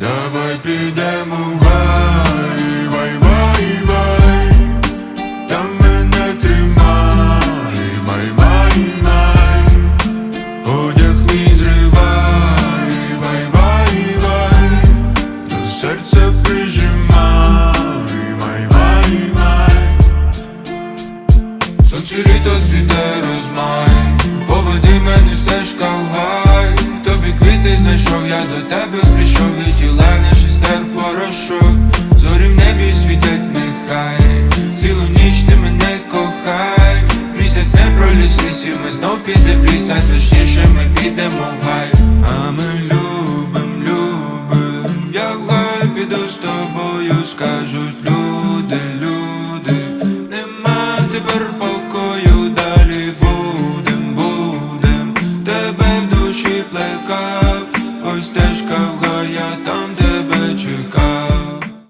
Давай підемо в гай, вай, вай, вай, там мене тримай, май, май, май, одяг мій зривай, вай, вай, вай, до серця прижимай, май, май, май. Сонце літо цвіте розмай, знайшов, я до тебе прийшов і тіла не шестер порошок, зорі в небі світять нехай, цілу ніч ти мене кохай, місяць не проліз лісів, ми знов підемо в ліс, точніше ми підемо в гай. А ми любим, любим, я в гай піду з тобою, скажуть люди, люди, стежка в гаятам